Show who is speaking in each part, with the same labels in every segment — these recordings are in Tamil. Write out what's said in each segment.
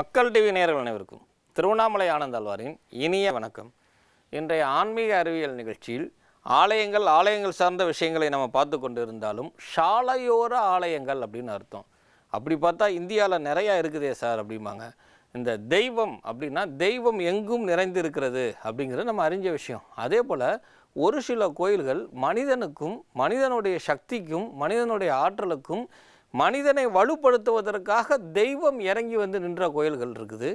Speaker 1: மக்கள் டிவி நேர்கள் அனைவருக்கும் திருவண்ணாமலை ஆனந்தாழ்வாரின் இனிய வணக்கம். இன்றைய ஆன்மீக அறிவியல் நிகழ்ச்சியில் ஆலயங்கள் ஆலயங்கள் சார்ந்த விஷயங்களை நம்ம பார்த்து கொண்டு இருந்தாலும் சாலையோர ஆலயங்கள் அப்படின்னு அர்த்தம். அப்படி பார்த்தா இந்தியாவில் நிறையா இருக்குதே சார் அப்படிம்பாங்க. இந்த தெய்வம் அப்படின்னா தெய்வம் எங்கும் நிறைந்திருக்கிறது அப்படிங்கிறது நம்ம அறிஞ்ச விஷயம். அதே போல் ஒரு சில கோயில்கள் மனிதனுக்கும் மனிதனுடைய சக்திக்கும் மனிதனுடைய ஆற்றலுக்கும் மனிதனை வலுப்படுத்துவதற்காக தெய்வம் இறங்கி வந்து நின்ற கோயில்கள் இருக்குது.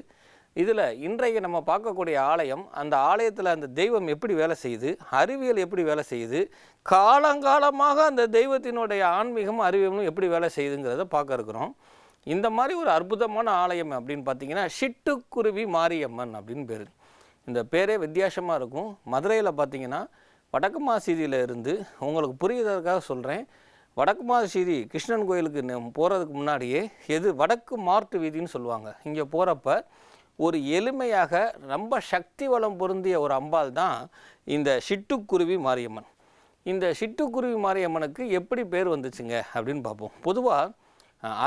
Speaker 1: இதில் இன்றைக்கு நம்ம பார்க்கக்கூடிய ஆலயம் அந்த ஆலயத்தில் அந்த தெய்வம் எப்படி வேலை செய்யுது அறிவியல் எப்படி வேலை செய்யுது காலங்காலமாக அந்த தெய்வத்தினுடைய ஆன்மீகம் அறிவியலும் எப்படி வேலை செய்யுதுங்கிறத பார்க்க இருக்கிறோம். இந்த மாதிரி ஒரு அற்புதமான ஆலயம் அப்படின்னு பார்த்தீங்கன்னா சிட்டுக்குருவி மாரியம்மன் அப்படின்னு பேர். இந்த பேரே வித்தியாசமாக இருக்கும். மதுரையில் பார்த்தீங்கன்னா வடக்கு மாசீதியில் இருந்து உங்களுக்கு புரியுதற்காக சொல்கிறேன் வடக்கு மாசீதி கிருஷ்ணன் கோயிலுக்கு போகிறதுக்கு முன்னாடியே எது வடக்கு மார்ட்டு வீதின்னு சொல்லுவாங்க. இங்கே போகிறப்ப ஒரு எளிமையாக ரொம்ப சக்தி வளம் பொருந்திய ஒரு அம்பாள் தான் இந்த சிட்டுக்குருவி மாரியம்மன். இந்த சிட்டுக்குருவி மாரியம்மனுக்கு எப்படி பேர் வந்துச்சுங்க அப்படின்னு பார்ப்போம். பொதுவாக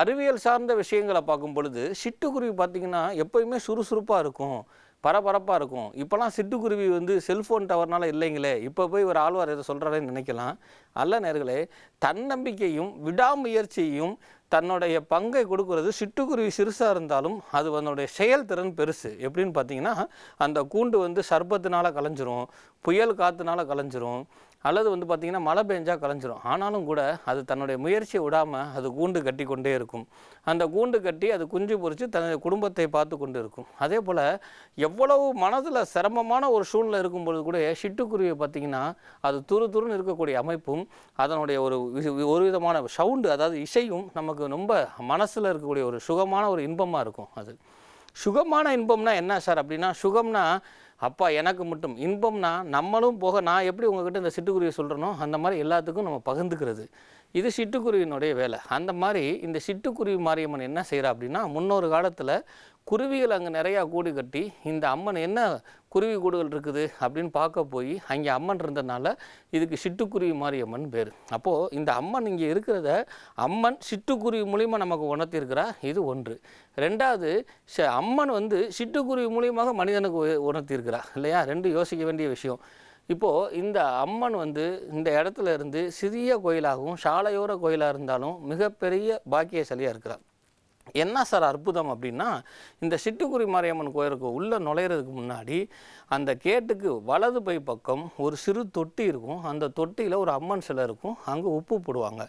Speaker 1: அறிவியல் சார்ந்த விஷயங்களை பார்க்கும் பொழுது சிட்டுக்குருவி பார்த்திங்கன்னா எப்போயுமே சுறுசுறுப்பாக இருக்கும் பரபரப்பாக இருக்கும். இப்போலாம் சிட்டுக்குருவி வந்து செல்ஃபோன் டவர்னால இல்லைங்களே இப்போ போய் ஒரு ஆழ்வார் இதை சொல்கிறாரேன்னு நினைக்கலாம். அல்ல நேர்களே தன்னம்பிக்கையும் விடாமுயற்சியும் தன்னுடைய பங்கை கொடுக்கறது சிட்டுக்குருவி சிறுசாக இருந்தாலும் அது அதனுடைய செயல்திறன் பெருசு. எப்படின்னு பார்த்தீங்கன்னா அந்த கூண்டு வந்து சர்பத்தினால கலைஞ்சிரும் புயல் காற்றுனால கலைஞ்சிரும் அல்லது வந்து பார்த்திங்கன்னா மழை பெஞ்சால் கலைஞ்சிரும். ஆனாலும் கூட அது தன்னுடைய முயற்சியை விடாமல் அது கூண்டு கட்டி கொண்டே இருக்கும். அந்த கூண்டு கட்டி அது குஞ்சு பொறித்து தன்னுடைய குடும்பத்தை பார்த்து கொண்டு இருக்கும். அதே போல் எவ்வளவு மனதில் சிரமமான ஒரு சூழ்நிலை இருக்கும்பொழுது கூட சிட்டுக்குருவியை பார்த்திங்கன்னா அது துரு துருன்னு இருக்கக்கூடிய அமைப்பும் அதனுடைய ஒரு ஒரு விதமான சவுண்டு அதாவது இசையும் நமக்கு ரொம்ப மனசில் இருக்கக்கூடிய ஒரு சுகமான ஒரு இன்பமாக இருக்கும் அது. சுகமான இன்பம்னா என்ன சார் அப்படின்னா சுகம்னா அப்பா எனக்கு மட்டும். இன்பம்னா நம்மளும் போக நான் எப்படி உங்ககிட்ட இந்த சிட்டுக்குருவி சொல்கிறனோ அந்த மாதிரி எல்லாத்துக்கும் நம்ம பகிர்ந்துக்கிறது. இது சிட்டுக்குருவியினுடைய வேலை. அந்த மாதிரி இந்த சிட்டுக்குருவி மாரியம்மன் என்ன செய்கிறா அப்படின்னா முன்னொரு காலத்தில் குருவிகள் அங்கே நிறையா கூடு கட்டி இந்த அம்மன் என்ன குருவி கூடுகள் இருக்குது அப்படின்னு பார்க்க போய் அங்கே அம்மன் இருந்ததுனால இதுக்கு சிட்டுக்குருவி மாரியம்மன் பேர். அப்போது இந்த அம்மன் இங்கே இருக்கிறத அம்மன் சிட்டுக்குருவி மூலிமா நமக்கு உணர்த்தியிருக்கிறா இது ஒன்று. ரெண்டாவது ச- அம்மன் வந்து சிட்டுக்குருவி மூலியமாக மனிதனுக்கு உணர்த்தியிருக்கிறார். இருக்கிறா இல்லையா? ரெண்டு யோசிக்க வேண்டிய விஷயம். இப்போது இந்த அம்மன் வந்து இந்த இடத்துல இருந்து சிறிய கோயிலாகவும் சாலையோர கோயிலாக இருந்தாலும் மிகப்பெரிய பாக்கியசாலியாக இருக்கிறார். என்ன சார் அற்புதம் அப்படின்னா இந்த சிட்டுக்குருவி மாரியம்மன் கோயிலுக்கு உள்ளே நுழையிறதுக்கு முன்னாடி அந்த கேட்டுக்கு வலது பை பக்கம் ஒரு சிறு தொட்டி இருக்கும். அந்த தொட்டியில் ஒரு அம்மன் சிலை இருக்கும். அங்கே உப்பு போடுவாங்க.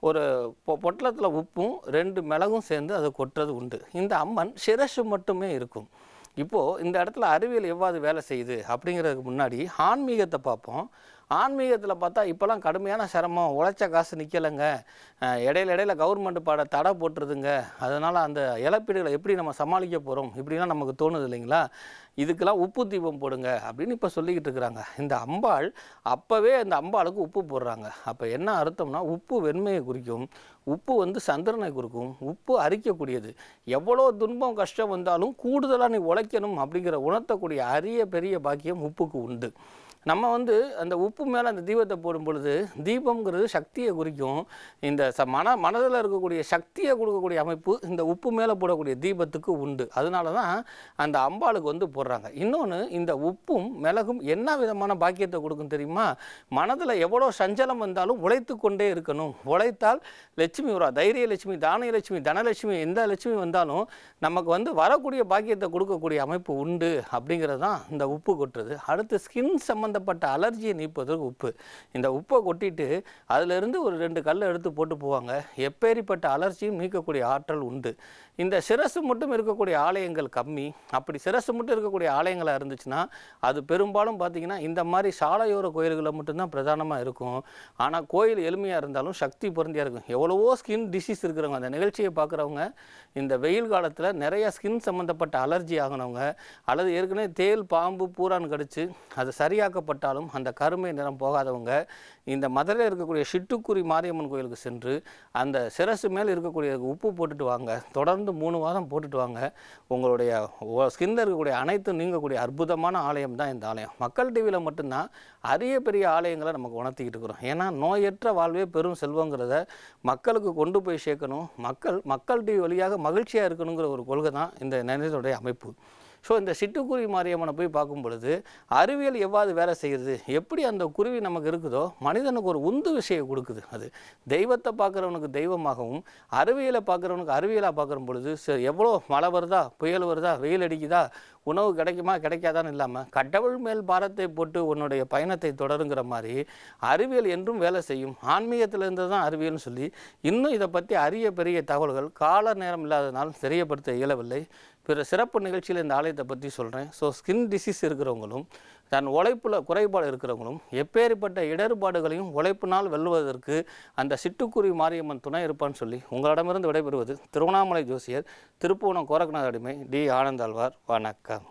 Speaker 1: ஒரு பொ பொட்டலத்தில் உப்பும் ரெண்டு மிளகும் சேர்ந்து அதை கொட்டுறது உண்டு. இந்த அம்மன் சிரசு மட்டுமே இருக்கும். இப்போது இந்த இடத்துல அறிவியல் எவ்வாறு வேலை செய்யுது அப்படிங்கிறதுக்கு முன்னாடி ஆன்மீகத்தை பார்ப்போம். ஆன்மீகத்தில் பார்த்தா இப்போலாம் கடுமையான சிரமம். உழைச்ச காசு நிற்கலைங்க இடையில இடையில கவர்மெண்ட் பாட தடை போட்டுருதுங்க. அதனால் அந்த இழப்பீடுகளை எப்படி நம்ம சமாளிக்க போகிறோம் இப்படிலாம் நமக்கு தோணுது இல்லைங்களா? இதுக்கெல்லாம் உப்பு தீபம் போடுங்க அப்படின்னு இப்போ சொல்லிக்கிட்டு இருக்கிறாங்க. இந்த அம்பாள் அப்போவே அந்த அம்பாளுக்கு உப்பு போடுறாங்க. அப்போ என்ன அர்த்தம்னா உப்பு வெண்மையை குறிக்கும். உப்பு வந்து சந்திரனை குறிக்கும். உப்பு அரிக்கக்கூடியது. எவ்வளோ துன்பம் கஷ்டம் வந்தாலும் கூடுதலாக நீ உழைக்கணும் அப்படிங்கிற உணர்த்தக்கூடிய அரிய பெரிய பாக்கியம் உப்புக்கு உண்டு. நம்ம வந்து அந்த உப்பு மேலே அந்த தீபத்தை போடும் பொழுது தீபம்ங்கிறது சக்தியை குறிக்கும். இந்த ச மன மனதில் இருக்கக்கூடிய சக்தியை கொடுக்கக்கூடிய அமைப்பு இந்த உப்பு மேலே போடக்கூடிய தீபத்துக்கு உண்டு. அதனால தான் அந்த அம்பாளுக்கு வந்து போடுறாங்க. இன்னொன்று இந்த உப்பும் மிளகும் என்ன விதமான பாக்கியத்தை கொடுக்கும் தெரியுமா? மனதில் எவ்வளோ சஞ்சலம் வந்தாலும் உழைத்து கொண்டே இருக்கணும். உழைத்தால் லட்சுமி வரா தைரிய லட்சுமி தானிய லட்சுமி தனலட்சுமி எந்த லட்சுமி வந்தாலும் நமக்கு வந்து வரக்கூடிய பாக்கியத்தை கொடுக்கக்கூடிய அமைப்பு உண்டு அப்படிங்கிறது தான் இந்த உப்பு கொட்டுறது. அடுத்து ஸ்கின் சம்மந்த சம்மந்தப்பட்ட அலர்ஜியை நீப்பதற்கு உப்பு. இந்த உப்பை கொட்டிட்டு அதிலிருந்து ஒரு ரெண்டு கல்லை எடுத்து போட்டு போவாங்க. எப்பேரிப்பட்ட அலர்ஜியும் நீக்கக்கூடிய ஆற்றல் உண்டு. இந்த சிரசு மட்டும் இருக்கக்கூடிய ஆலயங்கள் கம்மி. அப்படி சிரசு மட்டும் இருக்கக்கூடிய ஆலயங்களாக இருந்துச்சுன்னா அது பெரும்பாலும் பார்த்தீங்கன்னா இந்த மாதிரி சாலையோர கோயில்களில் மட்டும்தான் பிரதானமாக இருக்கும். ஆனால் கோயில் எளிமையாக இருந்தாலும் சக்தி பொருந்தியாக இருக்கும். எவ்வளவோ ஸ்கின் டிசீஸ் இருக்கிறவங்க அந்த நிகழ்ச்சியை பார்க்குறவங்க இந்த வெயில் காலத்தில் நிறைய ஸ்கின் சம்மந்தப்பட்ட அலர்ஜி ஆகினவங்க அல்லது ஏற்கனவே தேல் பாம்பு பூரான் கடிச்சு அதை சரியாக்க கருப்பாக்கப்பட்டாலும் அந்த கருமை நிறம் போகாதவங்க இந்த மதுரையில் இருக்கக்கூடிய சிட்டுக்குறி மாரியம்மன் கோயிலுக்கு சென்று அந்த சிரசு மேல் இருக்கக்கூடிய உப்பு போட்டுட்டு வாங்க. தொடர்ந்து மூணு வாரம் போட்டுட்டு வாங்க. உங்களுடைய ஸ்கின்ல இருக்கக்கூடிய அனைத்தும் நீங்கக்கூடிய அற்புதமான ஆலயம் தான் இந்த ஆலயம். மக்கள் டிவியில் மட்டும்தான் அரிய பெரிய ஆலயங்களை நமக்கு உணர்த்திக்கிட்டு இருக்கிறோம். ஏன்னா நோயற்ற வாழ்வே பெரும் செல்வங்கிறத மக்களுக்கு கொண்டு போய் சேர்க்கணும். மக்கள் மக்கள் டிவி வழியாக மகிழ்ச்சியாக இருக்கணுங்கிற ஒரு கொள்கை தான் இந்த நிலையத்துடைய அமைப்பு. ஸோ இந்த சிட்டுக்குருவி மாரியம்மனை போய் பார்க்கும் பொழுது அறிவியல் எவ்வாறு வேலை செய்கிறது எப்படி அந்த குருவி நமக்கு இருக்குதோ மனிதனுக்கு ஒரு உந்து விஷயம் கொடுக்குது அது. தெய்வத்தை பார்க்குறவனுக்கு தெய்வமாகவும் அறிவியலை பார்க்குறவனுக்கு அறிவியலாக பார்க்குற பொழுது சரி எவ்வளோ மழை வருதா புயல் வருதா வெயில் அடிக்குதா உணவு கிடைக்குமா கிடைக்காதான்னு இல்லாமல் கடவுள் மேல் பாரத்தை போட்டு உன்னுடைய பயணத்தை தொடருங்கிற மாதிரி அறிவியல் என்றும் வேலை செய்யும். ஆன்மீகத்திலிருந்து தான் அறிவியல்னு சொல்லி இன்னும் இதை பற்றி அரிய பெரிய தகவல்கள் கால நேரம் இல்லாதனால் தெரியப்படுத்த இயலவில்லை. பிற சிறப்பு நிகழ்ச்சியில் இந்த ஆலயத்தை பற்றி சொல்கிறேன் ஸோ ஸ்கின் டிசீஸ் இருக்கிறவங்களும் தன் உழைப்பில் குறைபாடு இருக்கிறவங்களும் எப்பேற்பட்ட இடர்பாடுகளையும் உழைப்பினால் வெல்வதற்கு அந்த சிட்டுக்குருவி மாரியம்மன் துணை இருப்பான்னு சொல்லி உங்களிடமிருந்து விடைபெறுவது திருவண்ணாமலை ஜோசியர் திருப்புவனம் கோரக்நாத் அடிமை டி. ஆனந்தாழ்வார். வணக்கம்.